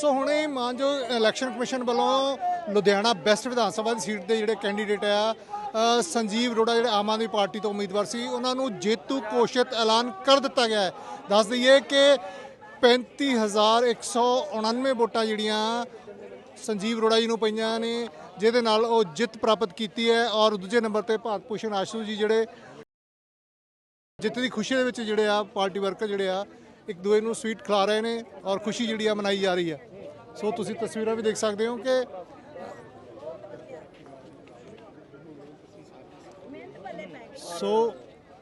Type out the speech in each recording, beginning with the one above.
ਸੋ ਹੁਣੇ ਮਾਨਜੋ election commission ਵੱਲੋਂ Ludhiana best Vidhan Sabha ਦੀ seat ਦੇ ਜਿਹੜੇ ਕੈਂਡੀਡੇਟ ਆ ਸੰਜੀਵ ਅਰੋੜਾ ਜਿਹੜੇ ਆਮ ਆਦਮੀ ਪਾਰਟੀ ਤੋਂ ਉਮੀਦਵਾਰ ਸੀ, ਉਹਨਾਂ ਨੂੰ ਜੇਤੂ ਘੋਸ਼ਿਤ ਐਲਾਨ ਕਰ ਦਿੱਤਾ ਗਿਆ ਹੈ। ਦੱਸ ਦਈਏ ਕਿ 35199 ਵੋਟਾਂ ਜਿਹੜੀਆਂ ਸੰਜੀਵ ਅਰੋੜਾ ਜੀ ਨੂੰ ਪਈਆਂ ਨੇ, ਜਿਹਦੇ ਨਾਲ ਉਹ ਜਿੱਤ ਪ੍ਰਾਪਤ ਕੀਤੀ ਹੈ ਔਰ ਦੂਜੇ ਨੰਬਰ ਤੇ ਭਾਰਤ ਭੂਸ਼ਣ ਆਸ਼ੂ ਜੀ ਜਿਹੜੇ ਜਿੱਤ ਦੀ ਖੁਸ਼ੀ ਦੇ ਵਿੱਚ ਜਿਹੜੇ ਆ, ਪਾਰਟੀ ਵਰਕਰ ਜਿਹੜੇ ਆ, ਇੱਕ ਦੂਏ ਨੂੰ ਸਵੀਟ ਖਿਲਾ ਰਹੇ ਨੇ ਔਰ ਖੁਸ਼ੀ ਜਿਹੜੀ ਆ ਮਨਾਈ ਜਾ ਰਹੀ ਹੈ। ਸੋ ਤੁਸੀਂ ਤਸਵੀਰਾਂ ਵੀ ਦੇਖ ਸਕਦੇ ਹੋ ਕਿ ਸੋ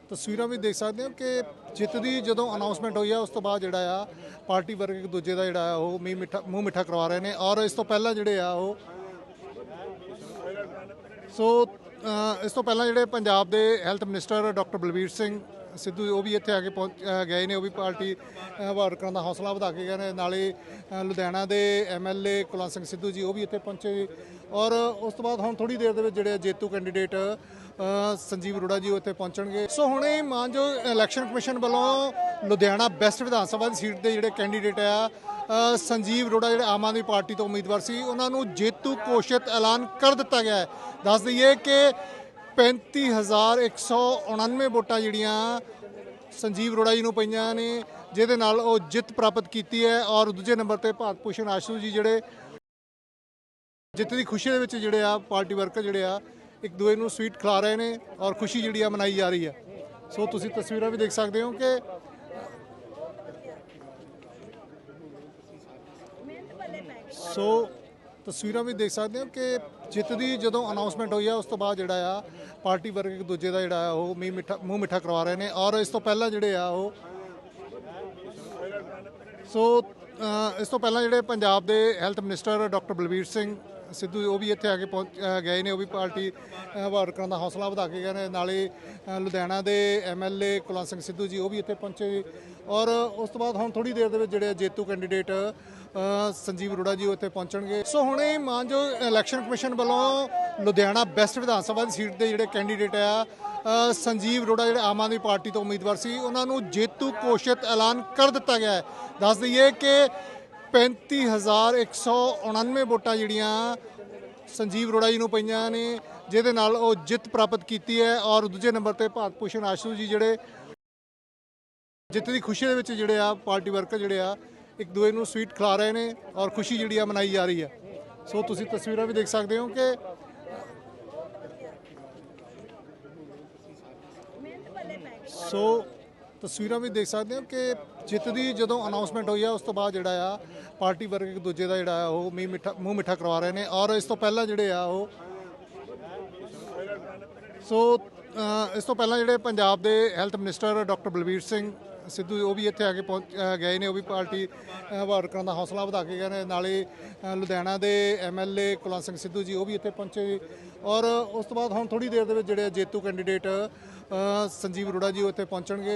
ਤਸਵੀਰਾਂ ਵੀ ਦੇਖ ਸਕਦੇ ਹੋ ਕਿ ਜਿੱਤ ਦੀ ਜਦੋਂ ਅਨਾਉਂਸਮੈਂਟ ਹੋਈ ਆ, ਉਸ ਤੋਂ ਬਾਅਦ ਜਿਹੜਾ ਆ, ਪਾਰਟੀ ਵਰਗ ਇੱਕ ਦੂਜੇ ਦਾ ਜਿਹੜਾ ਆ, ਉਹ ਮੀਂਹ ਮਿੱਠਾ, ਮੂੰਹ ਮਿੱਠਾ ਕਰਵਾ ਰਹੇ ਨੇ ਔਰ ਇਸ ਤੋਂ ਪਹਿਲਾਂ ਜਿਹੜੇ ਆ, ਉਹ ਸੋ ਇਸ ਤੋਂ ਪਹਿਲਾਂ ਜਿਹੜੇ ਪੰਜਾਬ ਦੇ health minister doctor Balbir Singh Sidhu ਉਹ ਵੀ ਇੱਥੇ ਆ ਕੇ ਪਹੁੰਚ ਅ, ਗਏ ਨੇ ਉਹ ਵੀ ਪਾਰਟੀ ਅ, ਵਰਕਰਾਂ ਦਾ ਹੌਸਲਾ ਵਧਾ ਕੇ ਗਏ ਨੇ। ਨਾਲੇ ਅ, ਲੁਧਿਆਣਾ ਦੇ ਐਮਐਲਏ ਕੁਲਵੰਤ ਸਿੰਘ ਸਿੱਧੂ ਜੀ ਉਹ ਵੀ ਇੱਥੇ ਪਹੁੰਚੇ। ਔਰ ਉਸ ਤੋਂ ਬਾਅਦ ਹੁਣ ਥੋੜੀ ਦੇਰ ਦੇ ਵਿੱਚ ਜਿਹੜੇ ਜੇਤੂ ਕੈਂਡੀਡੇਟ ਅ, ਸੰਜੀਵ ਅਰੋੜਾ ਜੀ ਉਹ ਇੱਥੇ ਪਹੁੰਚਣਗੇ। ਸੋ ਹੁਣੇ ਮਾਨਯੋਗ ਇਲੈਕਸ਼ਨ ਕਮਿਸ਼ਨ ਵੱਲੋਂ ਲੁਧਿਆਣਾ ਬੈਸਟ ਵਿਧਾਨ ਸਭਾ ਦੀ ਸੀਟ ਦੇ ਜਿਹੜੇ ਕੈਂਡੀਡੇਟ ਆ ਅ, ਸੰਜੀਵ ਅਰੋੜਾ ਜਿਹੜੇ ਆਮ ਆਦਮੀ ਪਾਰਟੀ ਤੋਂ ਉਮੀਦਵਾਰ ਸੀ ਉਹਨਾਂ ਨੂੰ ਜੇਤੂ ਘੋਸ਼ਿਤ ਐਲਾਨ ਕਰ ਦਿੱਤਾ ਗਿਆ ਹੈ। ਦੱਸ ਦਈਏ ਕਿ 35199 ਵੋਟਾਂ ਜਿਹੜੀਆਂ ਸੰਜੀਵ ਅਰੋੜਾ ਜੀ ਨੂੰ ਪਈਆਂ ਨੇ, ਜਿਹਦੇ ਨਾਲ ਉਹ ਜਿੱਤ ਪ੍ਰਾਪਤ ਕੀਤੀ ਹੈ ਔਰ ਦੂਜੇ ਨੰਬਰ ਤੇ ਭਾਰਤ ਭੂਸ਼ਣ ਆਸ਼ੂ ਜੀ ਜਿਹੜੇ ਜਿੱਤ ਦੀ ਖੁਸ਼ੀ ਦੇ ਵਿੱਚ ਜਿਹੜੇ ਆ, ਪਾਰਟੀ ਵਰਕਰ ਜਿਹੜੇ ਆ, ਇੱਕ ਦੂਏ ਨੂੰ ਸਵੀਟ ਖਿਲਾ ਰਹੇ ਨੇ ਔਰ ਖੁਸ਼ੀ ਜਿਹੜੀ ਆ ਮਨਾਈ ਜਾ ਰਹੀ ਹੈ। ਸੋ ਤੁਸੀਂ ਤਸਵੀਰਾਂ ਵੀ ਦੇਖ ਸਕਦੇ ਹੋ ਕਿ ਸੋ ਤਸਵੀਰਾਂ ਵੀ ਦੇਖ ਸਕਦੇ ਹੋ ਕਿ ਜਿੱਤ ਦੀ ਜਦੋਂ ਅਨਾਉਂਸਮੈਂਟ ਹੋਈ ਆ, ਉਸ ਤੋਂ ਬਾਅਦ ਜਿਹੜਾ ਆ, ਪਾਰਟੀ ਵਰਗ ਇੱਕ ਦੂਜੇ ਦਾ ਜਿਹੜਾ ਆ, ਉਹ ਮੀਂਹ ਮਿੱਠਾ, ਮੂੰਹ ਮਿੱਠਾ ਕਰਵਾ ਰਹੇ ਨੇ ਔਰ ਇਸ ਤੋਂ ਪਹਿਲਾਂ ਜਿਹੜੇ ਆ, ਉਹ ਸੋ ਇਸ ਤੋਂ ਪਹਿਲਾਂ ਜਿਹੜੇ ਪੰਜਾਬ ਦੇ health minister doctor Balbir Singh Sidhu ਉਹ ਵੀ ਇੱਥੇ ਆ ਕੇ ਪਹੁੰਚ ਗਏ ਨੇ, ਉਹ ਵੀ ਪਾਰਟੀ ਵਰਕਰਾਂ ਦਾ ਹੌਸਲਾ ਵਧਾ ਕੇ ਗਏ ਨੇ। ਨਾਲੇ ਲੁਧਿਆਣਾ ਦੇ ਐਮਐਲਏ ਕੁਲਵੰਤ ਸਿੰਘ ਸਿੱਧੂ ਜੀ ਉਹ ਵੀ ਇੱਥੇ ਪਹੁੰਚੇ ਔਰ ਉਸ ਤੋਂ ਬਾਅਦ ਹੁਣ ਥੋੜੀ ਦੇਰ ਦੇ ਵਿੱਚ ਜਿਹੜੇ ਜੇਤੂ ਕੈਂਡੀਡੇਟ ਸੰਜੀਵ ਅਰੋੜਾ ਜੀ ਉਹ ਇੱਥੇ ਪਹੁੰਚਣਗੇ। ਸੋ ਹੁਣੇ ਮਾਨਜੋ ਇਲੈਕਸ਼ਨ ਕਮਿਸ਼ਨ ਵੱਲੋਂ ਲੁਧਿਆਣਾ ਬੈਸਟ ਵਿਧਾਨ ਸਭਾ ਦੀ ਸੀਟ ਦੇ ਜਿਹੜੇ ਕੈਂਡੀਡੇਟ ਆ ਸੰਜੀਵ ਅਰੋੜਾ ਜਿਹੜੇ ਆਮ ਆਦਮੀ ਪਾਰਟੀ ਤੋਂ ਉਮੀਦਵਾਰ ਸੀ, ਉਹਨਾਂ ਨੂੰ ਜੇਤੂ ਘੋਸ਼ਿਤ ਐਲਾਨ ਕਰ ਦਿੱਤਾ ਗਿਆ ਹੈ। ਦੱਸ ਦਈਏ ਕਿ 35199 ਵੋਟਾਂ ਜਿਹੜੀਆਂ ਸੰਜੀਵ ਅਰੋੜਾ ਜੀ ਨੂੰ ਪਈਆਂ ਨੇ, ਜਿਹਦੇ ਨਾਲ ਉਹ ਜਿੱਤ ਪ੍ਰਾਪਤ ਕੀਤੀ ਹੈ ਔਰ ਦੂਜੇ ਨੰਬਰ ਤੇ ਭਾਰਤ ਭੂਸ਼ਣ ਆਸ਼ੂ ਜੀ ਜਿਹੜੇ ਜਿੱਤ ਦੀ ਖੁਸ਼ੀ ਦੇ ਵਿੱਚ ਜਿਹੜੇ ਆ, ਪਾਰਟੀ ਵਰਕਰ ਜਿਹੜੇ ਆ, ਇੱਕ ਦੂਏ ਨੂੰ ਸਵੀਟ ਖਿਲਾ ਰਹੇ ਨੇ ਔਰ ਖੁਸ਼ੀ ਜਿਹੜੀ ਆ ਮਨਾਈ ਜਾ ਰਹੀ ਹੈ। ਸੋ ਤੁਸੀਂ ਤਸਵੀਰਾਂ ਵੀ ਦੇਖ ਸਕਦੇ ਹੋ ਕਿ ਸੋ ਤਸਵੀਰਾਂ ਵੀ ਦੇਖ ਸਕਦੇ ਹੋ ਕਿ ਜਿੱਤ ਦੀ ਜਦੋਂ ਅਨਾਉਂਸਮੈਂਟ ਹੋਈ ਆ, ਉਸ ਤੋਂ ਬਾਅਦ ਜਿਹੜਾ ਆ, ਪਾਰਟੀ ਵਰਗ ਇੱਕ ਦੂਜੇ ਦਾ ਜਿਹੜਾ ਆ, ਉਹ ਮੀਂਹ ਮਿੱਠਾ ਮੂੰਹ ਮਿੱਠਾ ਕਰਵਾ ਰਹੇ ਨੇ ਔਰ ਇਸ ਤੋਂ ਪਹਿਲਾਂ ਜਿਹੜੇ ਆ, ਉਹ ਸੋ ਇਸ ਤੋਂ ਪਹਿਲਾਂ ਜਿਹੜੇ ਪੰਜਾਬ ਦੇ health minister doctor Balbir Singh Sidhu ਉਹ ਵੀ ਇੱਥੇ ਆ ਕੇ ਪਹੁੰਚ ਅ, ਗਏ ਨੇ ਉਹ ਵੀ ਪਾਰਟੀ ਅ, ਵਰਕਰਾਂ ਦਾ ਹੌਸਲਾ ਵਧਾ ਕੇ ਗਏ ਨੇ। ਨਾਲੇ ਅ, ਲੁਧਿਆਣਾ ਦੇ ਐਮਐਲਏ ਕੁਲਵੰਤ ਸਿੰਘ ਸਿੱਧੂ ਜੀ ਉਹ ਵੀ ਇੱਥੇ ਪਹੁੰਚੇ। ਔਰ ਉਸ ਤੋਂ ਬਾਅਦ ਹੁਣ ਥੋੜੀ ਦੇਰ ਦੇ ਵਿੱਚ ਜਿਹੜੇ ਜੇਤੂ ਕੈਂਡੀਡੇਟ ਅ, ਸੰਜੀਵ ਅਰੋੜਾ ਜੀ ਉਹ ਇੱਥੇ ਪਹੁੰਚਣਗੇ।